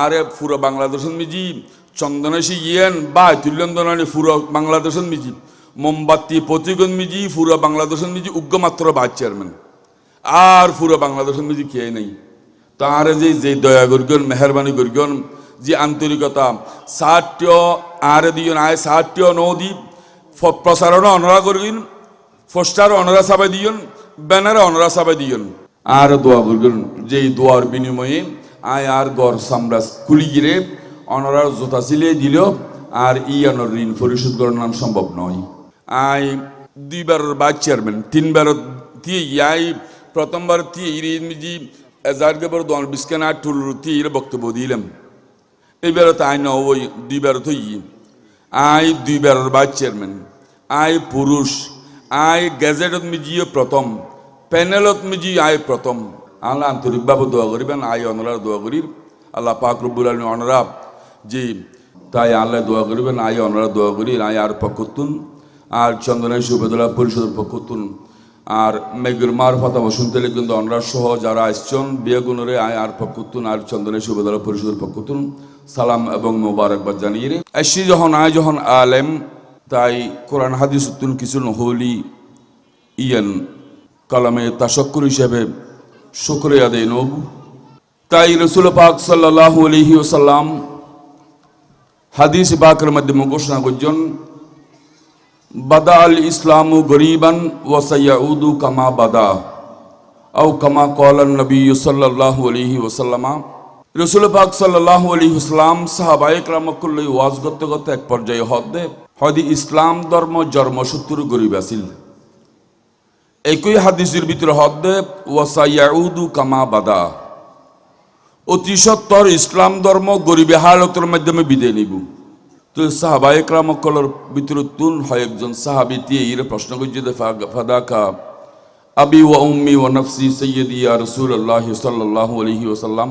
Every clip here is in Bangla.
আরে পুরো বাংলাদেশের মিজি, চন্দনেশি ইয়েন বা তুল্যন্দনানি পুরো বাংলাদেশের মিজি, মোমবাতি প্রতিগণ মিজি পুরো বাংলাদেশের মিজি উগ্রমাত্র ভাইস চেয়ারম্যান। আর পুরো বাংলাদেশের মিজি খেয়ে নেই। তার যে যে দয়া করিগন, মেহরবানি করিগন, যে আন্তরিকতা ষাট্য আরে দিন আয় ষাট্য নদী প্রচারণ অনরা করিন পোস্টার অনরা সাবাই দিয়ন, ব্যানারে অনরা সাবাই দিয়ন। আর দোয়া করবেন যেই দোয়ার বিনিময়ে আয় আর গড় সামরাজ খুলি গিরে অনরার জোতা সিলে দিল, আর ই অনর ঋণ পরিশোধ করার নাম সম্ভব নয়। আই দুইবার ভাইস চেয়ারম্যান তিনবার দিয়ে ইয়াই, প্রথমবার দিয়ে এজার গেবার দোয়ান বিস্কান আর টুল দিয়ে বক্তব্য দিলাম। এইবার তো আই নই দুইবার তো ই। আই দুইবার ভাইস চেয়ারম্যান, আই পুরুষ, আই গেজেটত মিজিও প্রথম, প্যানেলত মিজি আই প্রথম। আল্লাহ আন্তরিকভাবে দোয়া করিবেন আই অনরার দোয়া করি। আল্লাহ পাক রব্বুল আলমী অনরা জি, তাই আল্লাহ দোয়া করিবেন আই অনরা দোয়া করি আই আর পক্ষতুন। আর চন্দনের সুবেদলা পরিষদের পক্ষতুন। আর মেঘুর মার ফাতা বসন্তে কিন্তু অনরা সহ যারা আসছেন বিয়েগুণরে আয় আর পক্ষতুন, আর চন্দনের সুবেদলা পরিষদের পক্ষতুন। সালাম এবং মোবারকবাদ জানিয়ে এসি যখন, আয় যখন আলেম, তাই কোরআন হাদিস উত্তুন কিছু নহলি ইয়ান কালামে তাসক্কর হিসেবে শুক্রিয়া আদায় নব। তাই রসুল পাক সাল্লাহ আলহি ওসাল্লাম হাদিস বাকের মাধ্যমে ঘোষণা করছেন বাদা আল ইসলাম গরিবান ওয়াসাইয়াউদু কামা বাদা, আও কামা কলান নবী সাল্লাহ আলহি ওসাল্লামা রসুল পাক সাল্লাহ আলী ইসলাম সাহাবায়ক রামকুল্লি ওয়াজ করতে করতে এক পর্যায়ে হদ দে হদি ইসলাম ধর্ম জন্মসূত্র গরিব আসিল একই হাদিসের ভিতরে হদে ওয়াসাইয়াউদু কামা বাদা। অতি সত্তর ইসলাম ধর্ম গরিবে হালতের মাধ্যমে বিদায় নিব। তো সাহাবা একরামকলর ভিতরে তুন হয় একজন সাহাবি দিয়ে ইরে প্রশ্ন করছে ফাদাকা, আবি ওয়া উম্মি ওয়া নফসি সৈয়দি ইয়া রাসূলুল্লাহ সাল্লাল্লাহু আলাইহি ওয়াসাল্লাম।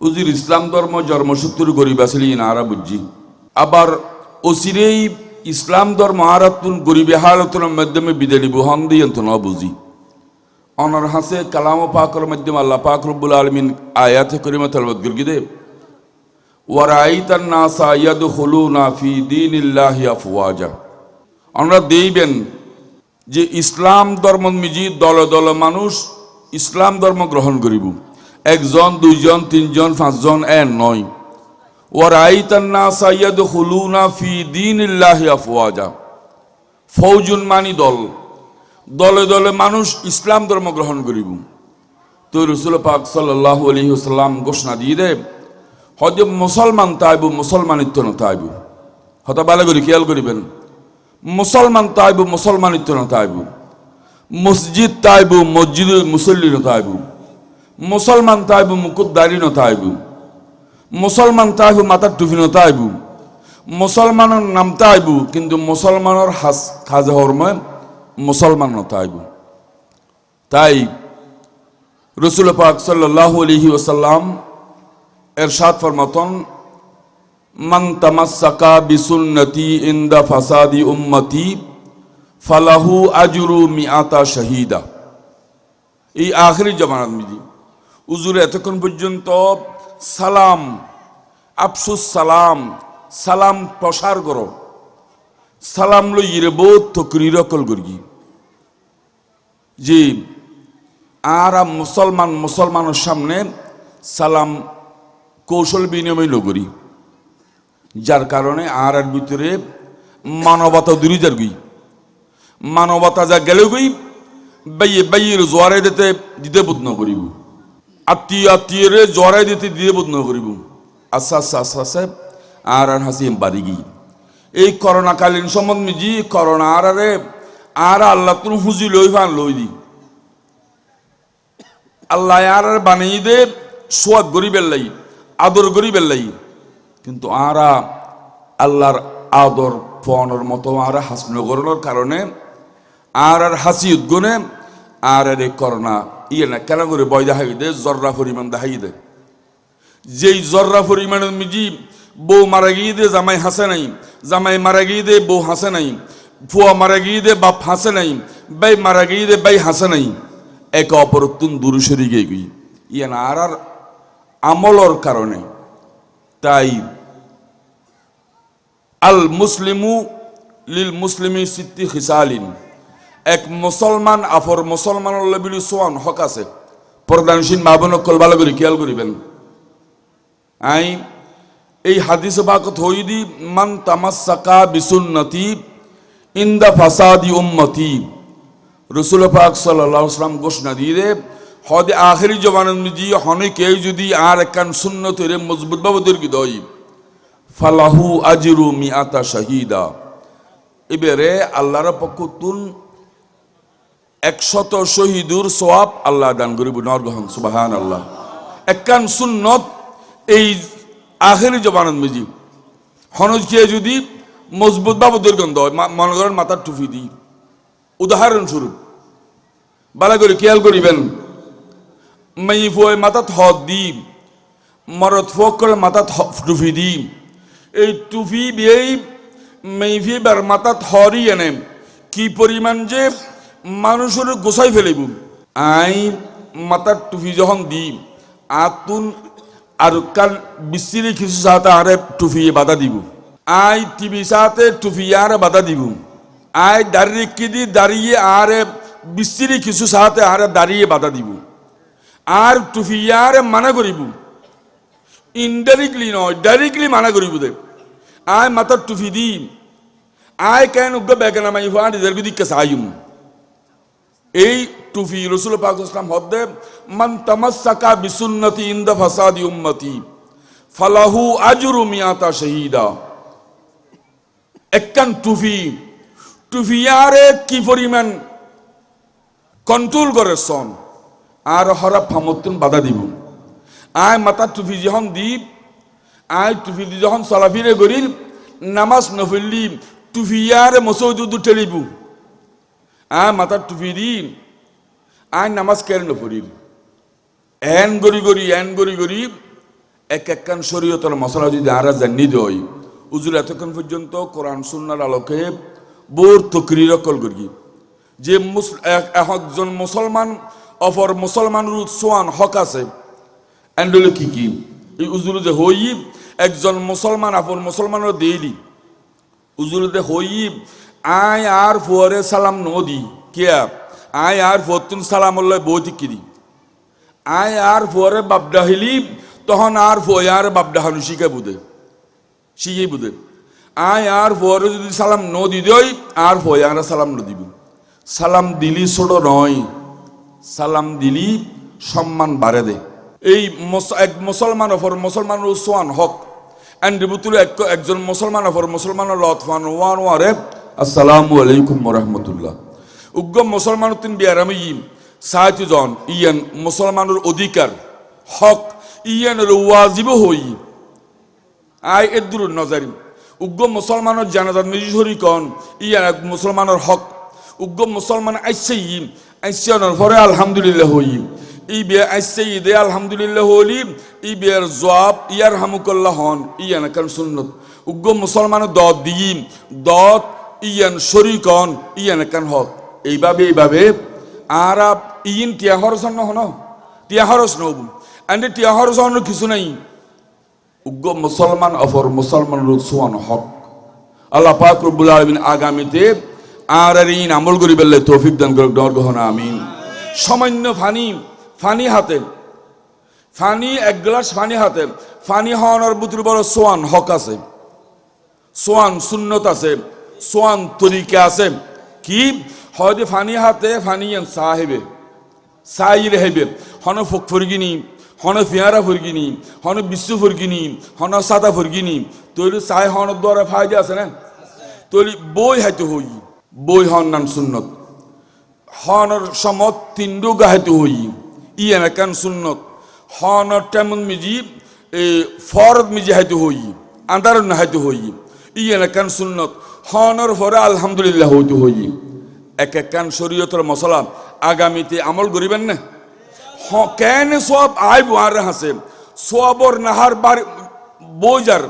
উজির ইসলাম ধর্ম জন্মসূত্র গরিব আসলে ইনারা বুঝছি আবার অসিরেই ইসলাম ধর্ম আরাতুন গরিবে হালতের মাধ্যমে বিদায় নিব, হন দিয়ে তো বুঝি অনর হাসে কালাম পাকর মাধ্যমে আল্লাহ পাক রব্বুল আলমিন আয়াতে করিমা তলবত নাসা ইয়াদখুলুনা ফি দীনিল্লাহি আফওয়াজা। আমরা দেইবেন যে ইসলাম ধর্ম মিজি দল দল মানুষ ইসলাম ধর্ম গ্রহণ করিব। একজন, দুইজন, তিনজন, পাঁচজন এ নয়। ওয়ারাইতান নাসা ইয়াদখুলুনা ফি দীনিল্লাহি আফওয়াজা ফৌজুন মানি দল। দলে দলে মানুষ ইসলাম ধর্ম গ্রহণ করিব। তো রসুল পাক সাল্লাহ আলী ঘোষণা দিয়ে দে হয়ত মুসলমান তাইব, মুসলমানিত্ব ন তাইব। হত ভালো করি খেয়াল করিবেন, মুসলমান তাইব, মুসলমানিত্ব ন তাইব। মসজিদ তাইব, মসজিদ মুসল্লি ন তাইব। মুসলমান তাইব মুকুদ্দারি ন মুসলমান তাইব মাতার টুফি ন তাইব মুসলমানের নাম তাইব কিন্তু মুসলমানের হাস খাজা হরময় মুসলমান তাইব তাই রসুল পাক সাল্লাহ আলহি ওসাল্লাম এরশাদ ফরমাতন, মান তামাসাকা বিসুন্নতি ইন্দা ফাসাদি উম্মতি ফালাহু আজুরু মিআতা শহীদা। এই আখরি জমানাত মিজি উজুর এতক্ষণ পর্যন্ত সালাম, আফসুস সালাম সালাম প্রসার করো। সালাম লই ইরে বহুত তকরি রকল করি। যে আর মুসলমান মুসলমানের সামনে সালাম কৌশল বিনিময় লগরি যার কারণে আর এর ভিতরে মানবতা দূরি যার গই মানবতা যা গেলে গই বাইয়ে বাইয়ের জোয়ারে দিতে দিতে বোধ ন করিব। আত্মীয় জোয়ারে দিতে দিতে বোধ ন করিব। আচ্ছা আচ্ছা আচ্ছা আচ্ছা আর আর হাসি বাড়ি গিয়ে। এই করোনাকালীন সম্বন্ধ জি করোনা আর আরে, আর আল্লাহ তুমি হুজি লই ফান লই দি। আল্লাহ আর আর বানিয়ে দে, সোয়াদ গরিবের লাই, আদর গরিবের লাই। কিন্তু আরা আল্লাহর আদর পনেরো মতো আর হাসনগরণের কারণে, আর আর হাসি উদ্গুনে আর আর এই করোনা ইয়ে না কেন করে বয় দেখাই দে, জর্রা পরিমাণ দেখাই দে। যেই জর্রা পরিমাণের মিজি, বউ মারা গিয়ে দে, জামাই হাসে নাই। জামাই মারা গিয়ে দে, বউ হাসে নাই। ফুয়া মারা গিয়ে দে, বাপ হাসে নাই। বাই মারা গিয়ে দে, বাই হাসে নাই। একে অপর তুন দূর সরি গিয়ে। গই ইয়ে না আর আর আমলর কারণে। তাই আল মুসলিমু লিল মুসলিমি সিদ্ধি খিসালিন এক মুসলমান আফর মুসলমানের লবিলি সোয়ান, হক আছে। প্রধানসীন মাবনকল ভালো করে, খেয়াল করিবেন। আই, এই হাদিস বাকত হইদি মান তামাসাকা বিসুন্নতি ইন্দা ফাসাদি উম্মতি। রসুল পাক সাল্লাম ঘোষণা দিয়ে হদে আখেরি জবানের হনে কেউ যদি আর একখান সুন্নত মজবুত ভাবে দীর্ঘ দই ফালাহু আজিরু মিআতা শাহিদা। এবারে আল্লাহর পক্ষ তুন একশত শহীদুর সোয়াব আল্লাহ দান করিব নরগহন সুবাহান আল্লাহ একখান সুন্নত, এই আখেরি জবানত মিজি। হনজ কে যদি মজবুত ভাবে দুর্গন্ধ হয় মনে করেন মাথার টুপি দিই। উদাহরণস্বরূপ বালা করে খেয়াল করিবেন মাই ফুয়ে মাথাত হদ দি মরত ফোক করে মাথাত হ- টুপি দি এই বিয়েই মেইফি বার মাথাত হরি এনে, কি পরিমাণ যে মানুষের গোসাই ফেলিব। আই মাথার টুপি যখন দি আতুন আর কাল বিশ্রী কিছু সাথে আরে টুপি বাধা দিব। আই টিভি সাথে টুপি আর বাধা দিব। আই দাঁড়িয়ে কি দি দাঁড়িয়ে আর বিশ্রী কিছু সাথে আর দাঁড়িয়ে বাধা দিব। আর টুপি আর মানা করিব। ইনডাইরেক্টলি নয়, ডাইরেক্টলি মানা করিব দে। আয় মাথার টুফি দি আয় কেন উগ্র বেগনা মাই হুয়া নিজের বিদিকে সাইম এই টুফি রসুল পাক ইসলাম হদ্দে মান তামাসাকা বিসুন্নতি ইন্দা ফাসাদি উম্মতি, ফালাহু আজরু মিয়াতা শহীদা। একখান টুফি টুফিয়ারে কি পরিমাণ কন্ট্রোল করে সন, আর হরা ফামতুন বাধা দিব। আয় মাথা টুফি যখন দিব আয় টুফি যখন চলাফিরে করির নামাজ নফিল্লি টুফিয়ারে মসৌদুদু টেলিব আয় মাথার টুপি দি আয় নামাজ কেন নফরির এন গরি গরি এন গরি গরি এক একখান শরীয়তের মশলা যদি আরা জানি দই উজুর এতক্ষণ পর্যন্ত কোরআন সুন্নার আলোকে বোর তকরির কল করি। যে একজন মুসলমান, অপর মুসলমানের সোয়ান হক আছে। এন্ডলে কি কি? এই উজুর যে হই একজন মুসলমান, আপন মুসলমানের দেইলি। উজুরতে হই আয় আর ফুয়ারে সালাম নদি কিয়া আয় আর ফতুন সালাম বৌতি কিরি আয় আর ফুয়ারে বাবডা হিলি তখন আর ফুয়ার বাবডা হানু শিখে বুধে শিখে বুধে আয় আর ফুয়ারে যদি সালাম ন দিদই আর ফুয়ার সালাম ন দিব। সালাম দিলি ছোট নয়, সালাম দিলি সম্মান বাড়ে দে। এই এক মুসলমান অফর মুসলমানের সোয়ান হক। এন্ড বুতুল এক- একজন মুসলমান অফর মুসলমানের লতফান ওয়ান ওয়ারে আসসালামু আলাইকুম রহমতুল্লাহ উগ্র মুসলমান তিন বিয়ারামি সাহায্য জন ইয়ান মুসলমানের অধিকার, হক, ইয়ানের ওয়াজিব হই। আই এদুর নজারিম উগ্র মুসলমানের জানাজার নিজে শরিকন ইয়ান এক মুসলমানের হক। উগ্র মুসলমান আইসে ইম আইসানোর পরে আলহামদুলিল্লাহ হই। ই বিয়ে আইসে দে আলহামদুলিল্লাহ হলি, ই বিয়ের জবাব ইয়ার হামুকল্লাহ হন, ইয়ান কারণ সুন্নত। উগ্র মুসলমানের দত দিম দত ইয়ান শরিকন, ইয়ান কান হক এইভাবে এইভাবে আর ইন টিয়া হরস হন? টিয়া হরস নব এন্ড টিয়া কিছু নাই। উগ্র মুসলমান, অফর মুসলমান রুসওয়ান হক। আল্লাহ পাক রব্বুল আলামিন আগামীতে আর আর ইন আমল করি বেললে তৌফিক দান করুক ডর গহনা আমিন। সামান্য ফানি ফানি হাতে। ফানি, এক গ্লাস ফানি হাতে। ফানি হওয়ানোর বুতুর বড় সোয়ান হক আছে। সোয়ান সুন্নত আছে। সোয়ান তরিকা আছে। কি? হয়তো ফানি হাতে ফানি সাহেবে সাই রেহেবে হন ফোক ফুরগিনি, হন ফিয়ারা ফুরগিনি, হন বিশ্ব ফুরগিনি, হন সাদা ফুরগিনি। তৈরি সাই হন দ্বারা ফায়দা আছে না? তৈরি বই হাইতে হই। বই হন নাম সুন্নত। হনর সমত তিনডু গাহাইতে হই। ই এনাকান সুন্নত। হনর তেমন মিজি, এ ফরদ মিজি হাইতে হই। আন্দার না হাইতে হই। ই এনাকান সুন্নত। হনর ফরে আলহামদুলিল্লাহ হইতে হই এক এক কান শরীয়তের মশলা? আগামীতে আমল করিবেন না? হ কেন সব আইব আর হাসে? সবর নাহার বার বইজার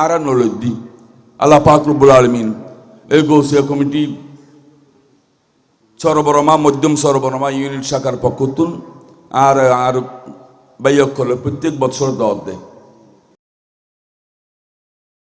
আর নলদ্দি আল্লাহ পাক রব্বুল আলমিন এই গৌসিয়া কমিটি সরবরমা, মধ্যম সরবরমা ইউনিট শাখার পক্ষতুন আর আর বাইয়ক করলে প্রত্যেক বছর দেয়।